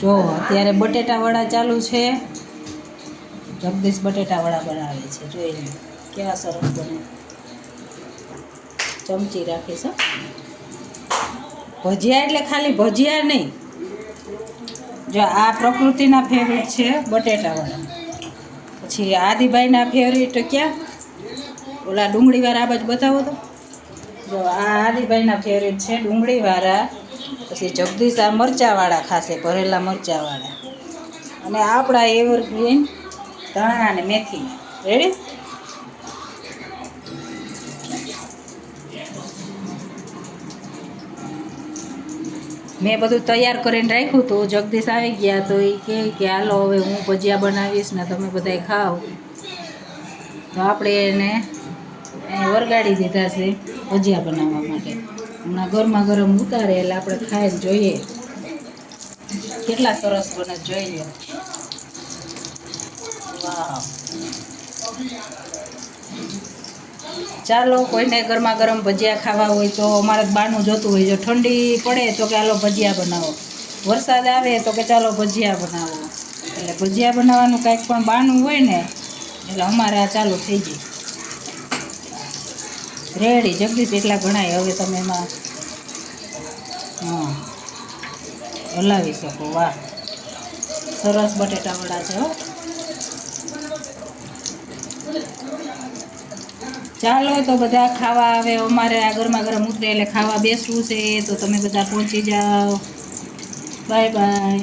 જો, અત્યારે બટેટાવડા ચાલુ છે. જગદીશ બટેટાવડા બનાવે છે. જોઈ લે કેવા સરસ બને. ચમચી રાખીશ. ભજીયા એટલે ખાલી ભજીયા નહીં. જો, આ પ્રકૃતિના ફેવરિટ છે બટેટાવાળા. પછી આદિભાઈના ફેવરિટ ક્યાં? ઓલા ડુંગળીવાળા, આ બાજુ બતાવો તો. જો, આ આદિભાઈના ફેવરિટ છે ડુંગળીવાળા. પછી જગદીશ આ મરચાવાળા ખાશે, ભરેલા મરચાવાળા. અને આપણા એવરગ્રીન ધાણા અને મેથી. રેડી મેં બધું તૈયાર કરીને રાખ્યું તો જગદીશ આવી ગયા તો એ કહે કે, હાલો, હવે હું ભજીયા બનાવીશ ને તમે બધાય ખાઓ. તો આપણે એને વરગાડી દીધા છે ભજીયા બનાવવા માટે. હમણાં ગરમા ગરમ ઉતારે એટલે આપણે ખાઈને જોઈએ. કેટલા સરસ બને જોઈએ. ચાલો, કોઈને ગરમા ગરમ ભજીયા ખાવા હોય તો અમારે બાનું જોતું હોય. જો ઠંડી પડે તો કે ચાલો ભજીયા બનાવો. વરસાદ આવે તો કે ચાલો ભજીયા બનાવો. એટલે ભજીયા બનાવવાનું કાંઈક પણ બાનું હોય ને, એટલે અમારે આ ચાલુ થઈ જાય રેડી જગદીશ એટલા ગણાય હવે તમે એમાં, હા, હલાવી શકો, વાહ. સરસ બટેટાવાળા છે, હો. ચાલો તો બધા ખાવા આવે, અમારે આ ગરમા ગરમ ઉતરે એટલે ખાવા બેસવું છે, તો તમે બધા પહોંચી જાઓ. Bye bye.